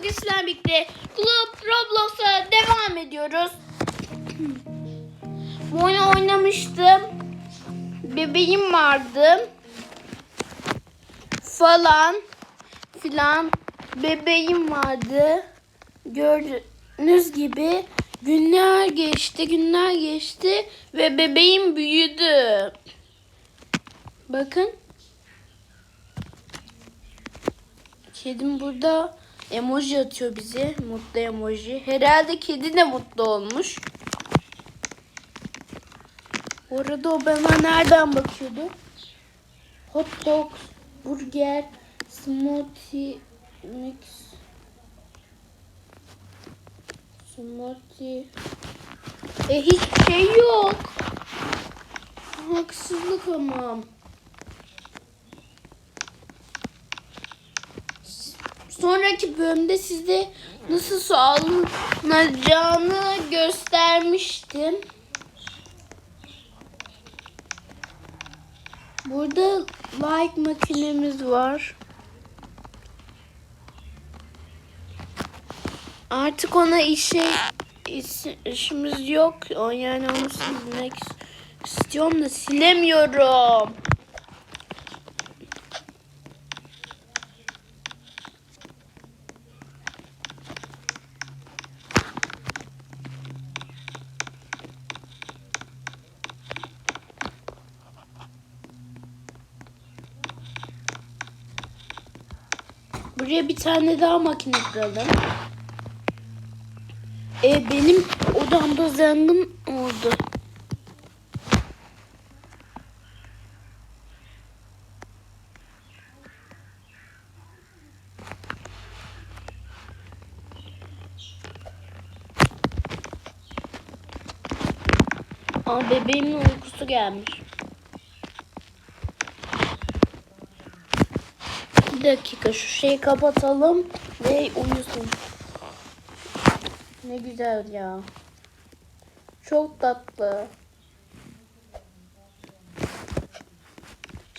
bugün sizlerle birlikte Club Roblox'a devam ediyoruz. Bu oyunu oynamıştım. Bebeğim vardı. Falan filan bebeğim vardı. Gördüğünüz gibi günler geçti, günler geçti ve bebeğim büyüdü. Bakın. Kedim burada emoji atıyor bize. Mutlu emoji. Herhalde kedi de mutlu olmuş. Bu arada o bana nereden bakıyordu? Hot dog, burger, smoothie mix. Smoothie. E hiçbir şey yok. Haksızlık ama. Sonraki bölümde size nasıl su göstermiştim. Burada like makinemiz var. Artık ona işe iş- işimiz yok. Yani onu silmek istiyorum da silemiyorum. Buraya bir tane daha makine kuralım. E benim odamda zengin oldu. Aa bebeğimin uykusu gelmiş. Bir dakika şu şeyi kapatalım ve uyusun. Ne güzel ya. Çok tatlı.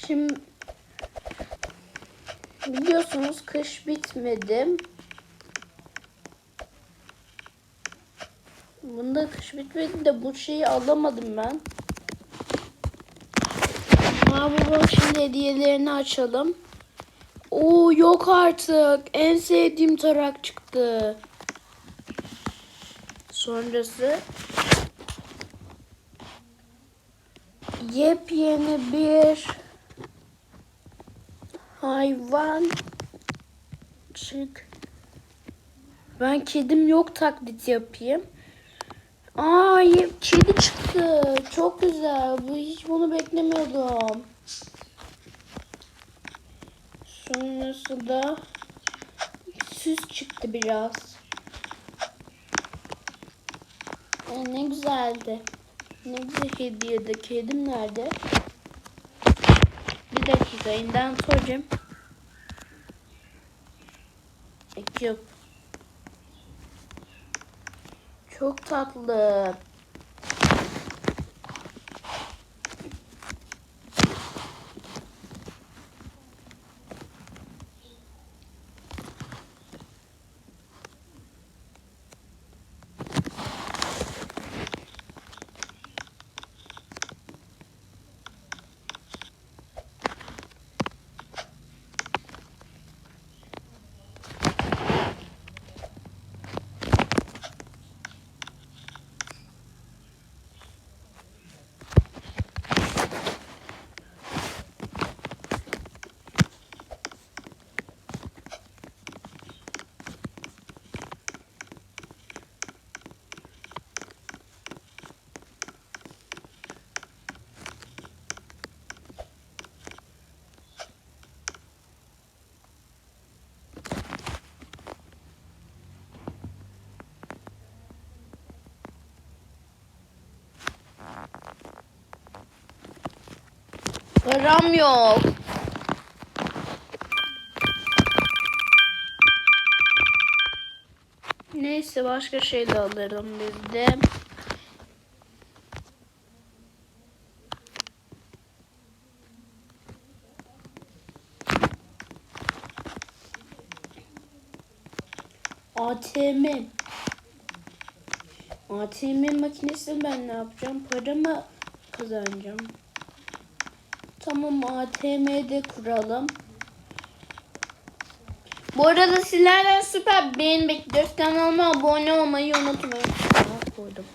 Şimdi biliyorsunuz kış bitmedi. Bunda kış bitmedi de bu şeyi alamadım ben. Aa baba şimdi hediyelerini açalım. Oo yok artık. En sevdiğim tarak çıktı. Sonrası yepyeni bir hayvan çık. Ben kedim yok taklit yapayım. Aa kedi çıktı. Çok güzel. Bu hiç bunu beklemiyordum. Sonrası da süs çıktı biraz. E, ne güzeldi. Ne güzel hediyede. Kedim nerede? Bir dakika inventory'im. Yok. Çok tatlı. Param yok. Neyse başka şey de alırım biz de. ATM. ATM makinesi ben ne yapacağım? Para mı kazanacağım? Tamam ATM'de kuralım. Bu arada sizlerden süper beğeni bekliyoruz. Kanalıma abone olmayı unutmayın. Koydum.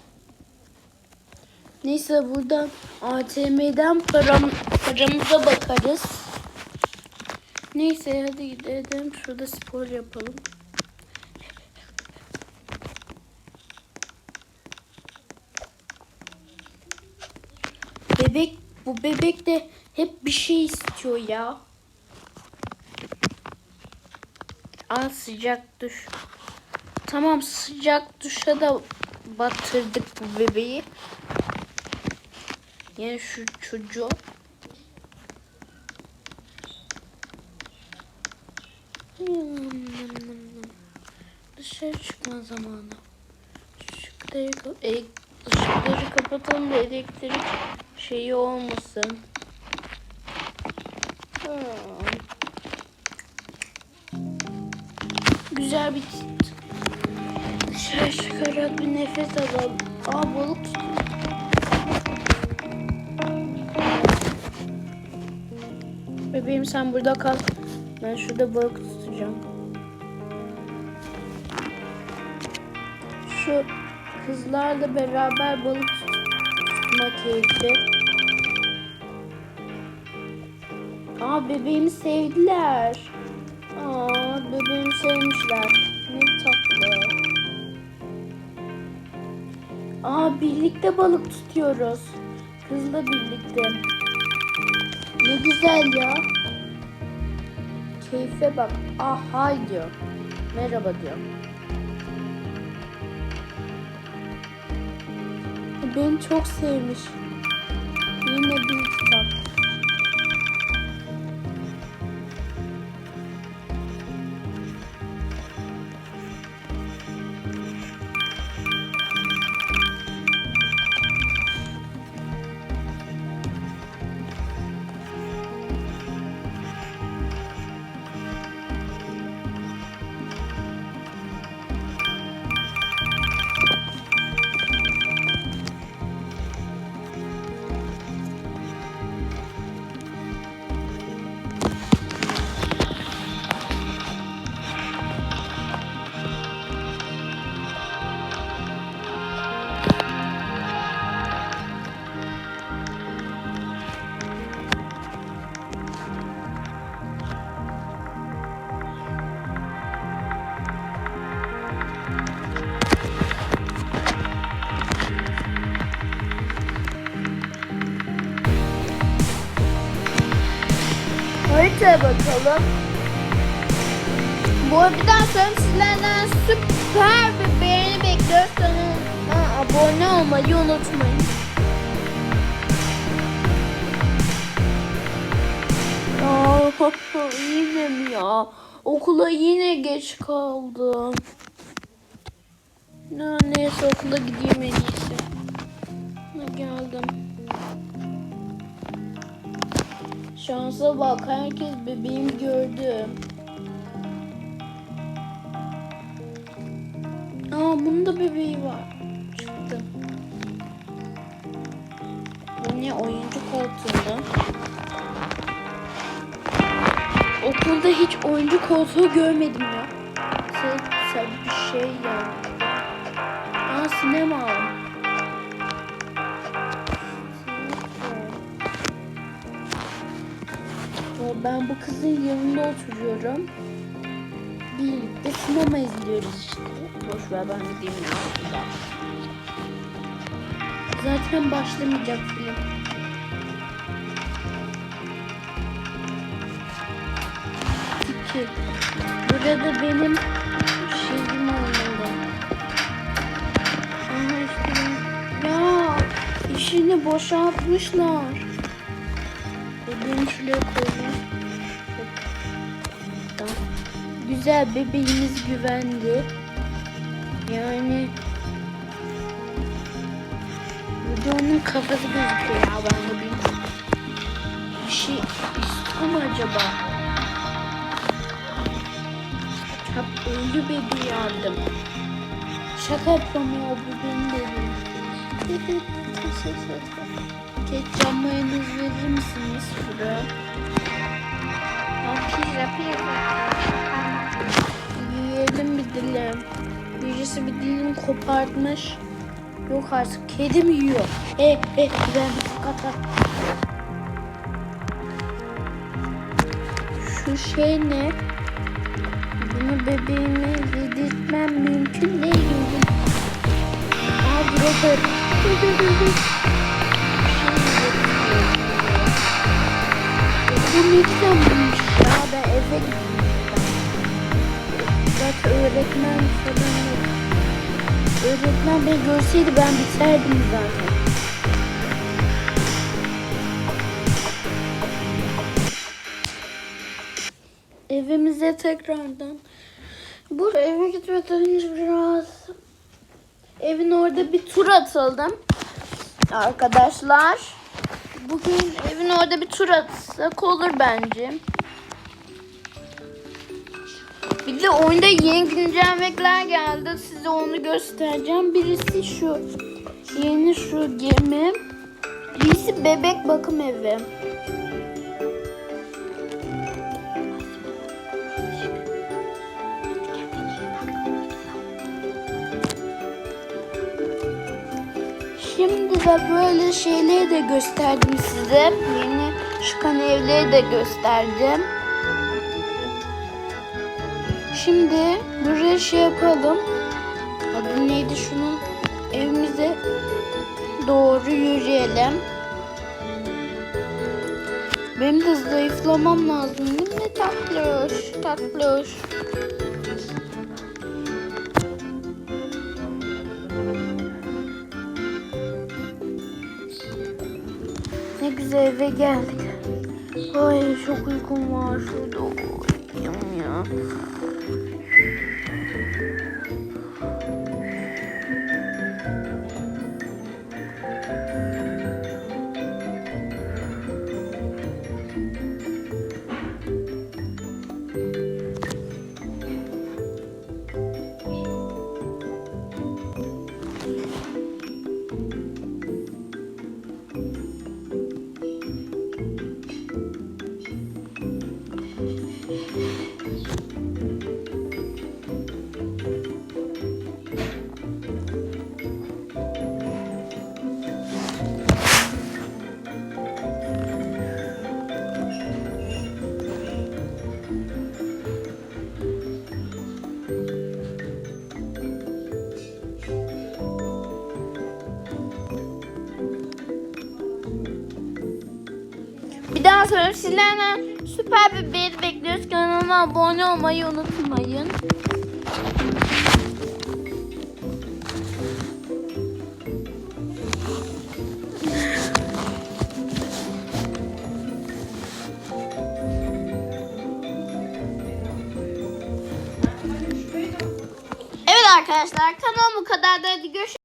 Neyse buradan ATM'den param, paramıza bakarız. Neyse hadi gidelim. Şurada spor yapalım. Bebek bu bebek de hep bir şey istiyor ya. Al sıcak duş. Tamam sıcak duşa da batırdık bu bebeği. Yani şu çocuğu. Dışarı çıkma zamanı. Işıkları, e- ışıkları kapatalım da elektrik şeyi olmasın. Güzel bir dışarı çıkarak bir nefes alalım. Aa balık. Bebeğim sen burada kal. Ben şurada balık tutacağım. Şu kızlarla beraber balık tutma keyfi. Aa bebeğimi sevdiler. Aa bebeğimi sevmişler. Ne tatlı. Aa birlikte balık tutuyoruz. Kızla birlikte. Ne güzel ya. Keyfe bak. Ah hay diyor. Merhaba diyor. Beni çok sevmiş. Haritaya bakalım. Bu videodan sonra sizlerden süper bir beğeni bekliyoruz. Kanalıma abone olmayı unutmayın. Aa, yine mi ya? Okula yine geç kaldım. Ya, neyse okula gideyim en iyisi. Geldim. Şansa bak herkes bebeğimi gördü. Aa bunun da bebeği var. Çıktı. Bu ne oyuncu koltuğunda? Okulda hiç oyuncu koltuğu görmedim ya. Sen, sen bir şey yani. Aa sinema. Ben bu kızın yanında oturuyorum. Birlikte sinema izliyoruz işte. Boş ver ben gideyim ya. Zaten başlamayacak film. İki. Burada benim şeyim olmalı. Aha işte Ya işini boşaltmışlar. Bebeğimi şuraya koyayım. Tamam. Güzel bebeğimiz güvendi. Yani Burada onun kafası gözüküyor ya ben de bilmiyorum. Bir şey istiyor mu acaba? Hep ölü bebeği yardım. Şaka yapıyorum ya bu benim bebeğim. Ketçap mayonez verir misiniz şuraya? Pizza. Yiyelim bir dilim. Birisi bir dilim kopartmış. Yok artık kedi mi yiyor? E e ben bir kapat. Şu şey ne? Bunu bebeğime yedirtmem mümkün değil. Aa burada. Bu ne güzelmiş ya ben eve gideyim. Zaten öğretmen falan. Öğretmen beni görseydi ben biterdim zaten. Evimize tekrardan. Bu eve gitmeden önce biraz evin orada bir tur atıldım. Arkadaşlar. Bugün evin orada bir tur atsak olur bence. Bir de oyunda yeni güncellemeler geldi. Size onu göstereceğim. Birisi şu. Yeni şu gemi. Birisi bebek bakım evi. Şimdi de böyle şeyleri de gösterdim size. Yeni çıkan evleri de gösterdim. Şimdi buraya şey yapalım. Adı neydi şunun? Evimize doğru yürüyelim. Benim de zayıflamam lazım değil mi tatlış? Tatlış. Ne güzel eve geldik. Ay çok uykum var. Şurada 啊。Bir daha sonra sizlerden süper bir beğeni bekliyoruz. Kanalıma abone olmayı unutmayın. Evet arkadaşlar kanalım bu kadar da hadi görüşürüz.